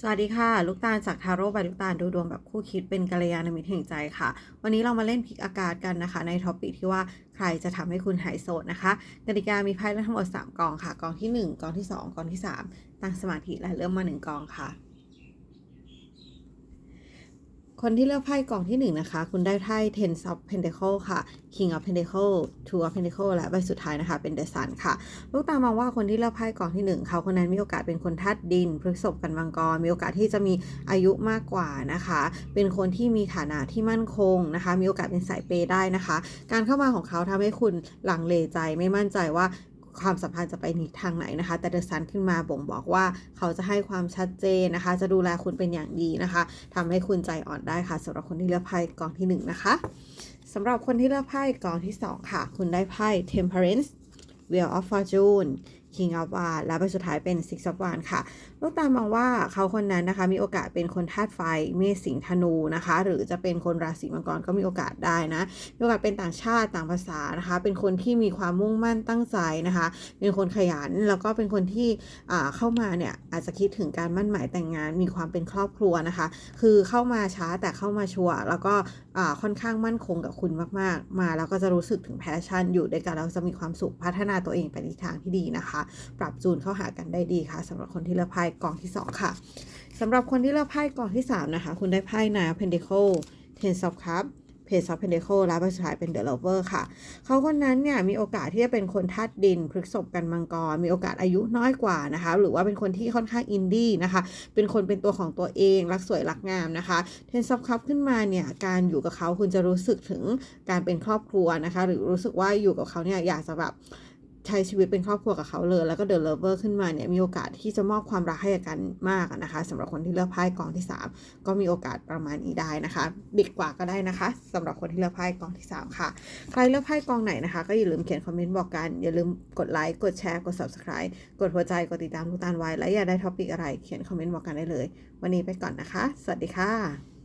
สวัสดีค่ะ ลูกตาลจากทาโร่ใบลูกตาลดูดวงแบบคู่คิดเป็นกัลยาณมิตรแห่งใจค่ะ วันนี้เรามาเล่นพลิกอากาศกันนะคะ ในท็อปิกที่ว่าใครจะทำให้คุณหายโสดนะคะกติกามีไพ่ทั้งหมด 3 กองค่ะ กองทีหนึ่1 กองที่ 2 กองที่ 3 ตั้งสมาธิและเริ่มมา 1 กองค่ะ คนที่เลือกไพ่กล่องที่1นะคะ คุณได้ไพ่ Ten of Pentacles ค่ะ King of Pentacles Two of Pentacles และใบสุดท้ายนะคะ เป็น The Sun ค่ะ ลูกตามองว่าคนที่เลือกไพ่กล่องที่ 1 เขาคนนั้นมีโอกาสเป็นคนธาตุดินพฤษภกันมังกร มีโอกาสที่จะมีอายุมากกว่านะคะ เป็นคนที่มีฐานะที่มั่นคงนะคะ มีโอกาสเป็นสายเปได้นะคะ การเข้ามาของเขาทำให้คุณหลังเลใจไม่มั่นใจว่า ความสัมพันธ์จะไปในทางไหนนะคะ แต่เดอะซันขึ้นมาบ่งบอกว่าเขาจะให้ความชัดเจนนะคะ จะดูแลคุณเป็นอย่างดีนะคะทำให้คุณใจอ่อนได้ค่ะสำหรับคนที่เลือกไพ่กองที่หนึ่งนะคะสำหรับคนที่เลือกไพ่กองที่สองค่ะ คุณได้ไพ่ Temperance Wheel of Fortune King of w a n d และใบสุดท้ายเป็น Six of Wands ค่ะ ลูกตามมองว่าเขาคนนั้นนะคะ มีโอกาสเป็นคนธาตุไฟเมษสิงห์ธนูนะคะ หรือจะเป็นคนราศีมังกรก็มีโอกาสได้นะมีโอกาสเป็นต่างชาติต่างภาษานะคะ เป็นคนที่มีความมุ่งมั่นตั้งใจนะคะ เป็นคนขยันแล้วก็เป็นคนที่เข้ามาเนี่ยอาจจะคิดถึงการมั่นหมายแต่งงาน มีความเป็นครอบครัวนะคะ คือเข้ามาช้าแต่เข้ามาชัวร์แล้วก็ค่อนข้างมั่นคงกับคุณมาก ๆ มาแล้วก็จะรู้สึกถึงแพชชั่นอยู่ด้วยกันแล้วจะมีความสุขพัฒนาตัวเองไปในทางที่ดีนะคะปรับจูนเข้าหากันได้ดีค่ะสำหรับคนที่เลือกไพ่กองที่ 2 ค่ะสำหรับคนที่เลือกไพ่กองที่ 3 นะคะ คุณได้ไพ่นาเพนเดโคเทนซอฟคัพเพจซอฟเพนเดโคและใบสุดท้ายเป็นเดอะ o ลเวอร์ค่ะ เขาคนนั้นเนี่ยมีโอกาสที่จะเป็นคนธาตุดินพฤษภกันมังกร มีโอกาสอายุน้อยกว่านะคะ หรือว่าเป็นคนที่ค่อนข้างอินดี้นะคะ เป็นคนเป็นตัวของตัวเอง รักสวยรักงามนะคะ เทนซอฟคัพขึ้นมาเนี่ย การอยู่กับเขาคุณจะรู้สึกถึงการเป็นครอบครัวนะคะ หรือรู้สึกว่าอยู่กับเขาเนี่ยอยากจะแบบ ใช้ชีวิตเป็นครอบครัวกับเขาเลย แล้วก็เดอะเลเวอร์ขึ้นมาเนี่ยมีโอกาสที่จะมอบความรักให้กันมากนะคะสำหรับคนที่เลือกไพ่กองที่ 3 ก็มีโอกาสประมาณนี้ได้นะคะดึกกว่าก็ได้นะคะสำหรับคนที่เลือกไพ่กองที่ 3 ค่ะใครเลือกไพ่กองไหนนะคะก็อย่าลืมเขียนคอมเมนต์บอกกันอย่าลืมกดไลค์กดแชร์กด subscribe กดหัวใจกดติดตามทุกตานไว้และอยากได้ท็อปิกอะไรเขียนคอมเมนต์บอกกันได้เลย วันนี้ไปก่อนนะคะ สวัสดีค่ะ